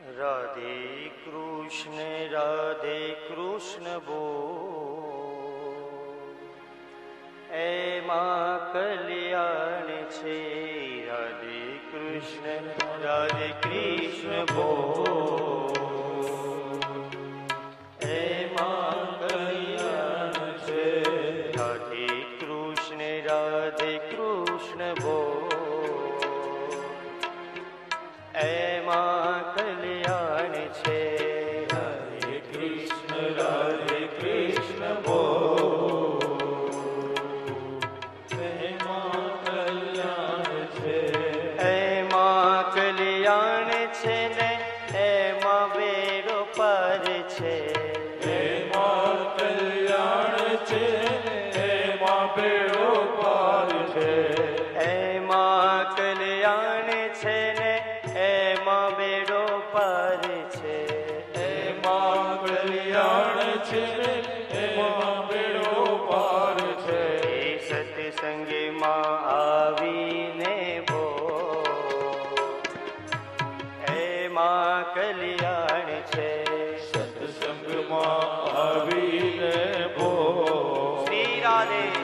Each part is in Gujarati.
રાધે કૃષ્ણ રાધે કૃષ્ણ બોલ એમાં કલ્યાણ છે રાધે કૃષ્ણ રાધે કૃષ્ણ બોલ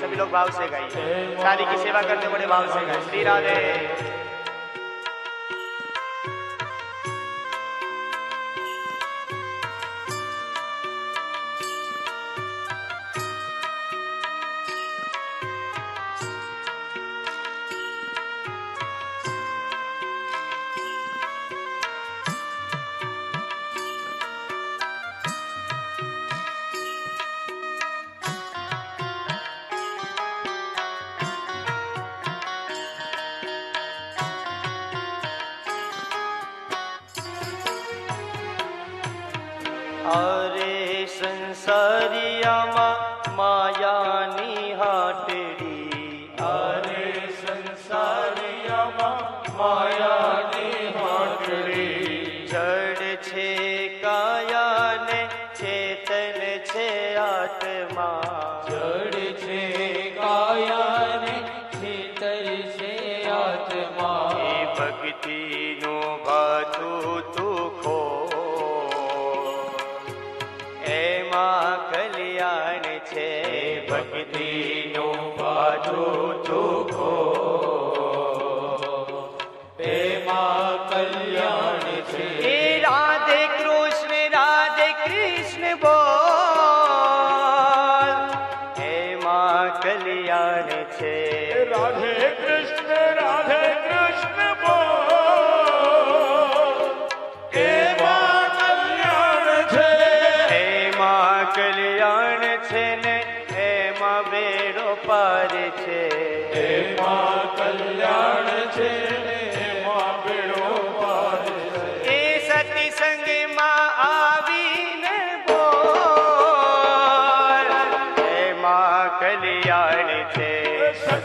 सभी लोग भाव से गाइए शादी की सेवा करते बड़े भाव से गाइए श्री राधे અરે સંસારિયામાં માયાની હાટડી. અરે જડ છે કાયાને ચેતન છે આત્મા. એ છે રાધે કૃષ્ણ રાધે કૃષ્ણ બોલ એમાં કલ્યાણ છે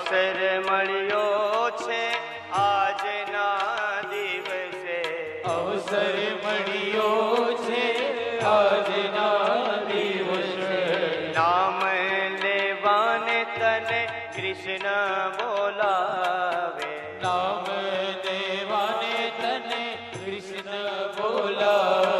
અવસર મળ્યો છે આજના દિવસે. અવસર મળ્યો છે આજના દિવસે. નામ લેવાને તને કૃષ્ણ બોલાવે. નામ દેવાને તને કૃષ્ણ બોલાવે.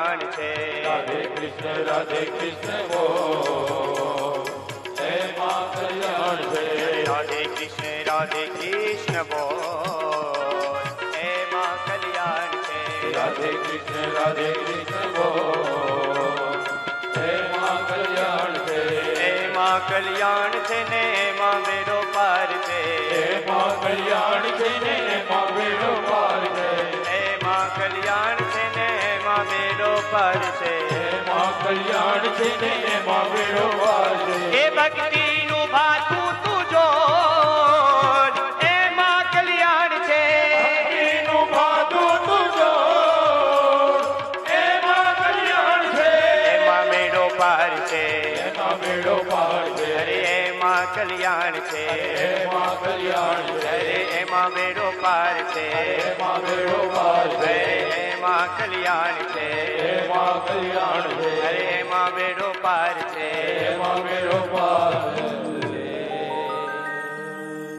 કલ્યાણ છે. રાધે કૃષ્ણ રાધે કૃષ્ણ એમાં કલ્યાણ છે. રાધે કૃષ્ણ રાધે કૃષ્ણ બોલ એમાં કલ્યાણ છે. રાધે કૃષ્ણ રાધે કૃષ્ણ બોલ એમાં કલ્યાણ છે. એમાં કલ્યાણ છે ને એમાં બેડો પાર છે. એમાં કલ્યાણ છે ને એમાં બેડો પાર છે. એમાં કલ્યાણ છે ને એમાં છે એમાં કલ્યાણ છે ને એમાં એ ભક્તિનું ભાતું તું જો એમાં કલ્યાણ છે. એનું ભાતું તું જોડ. એમાં કલ્યાણ છે. એમાં એમાં કલ્યાણ છે. એમાં કલ્યાણ છે. એમાં મેરો પાર છે. એમાં મેરો પાર છે. એમાં કલ્યાણ છે. એમાં કલ્યાણ છે. એમાં મેરો પાર છે. એમાં મેરો પાર છે.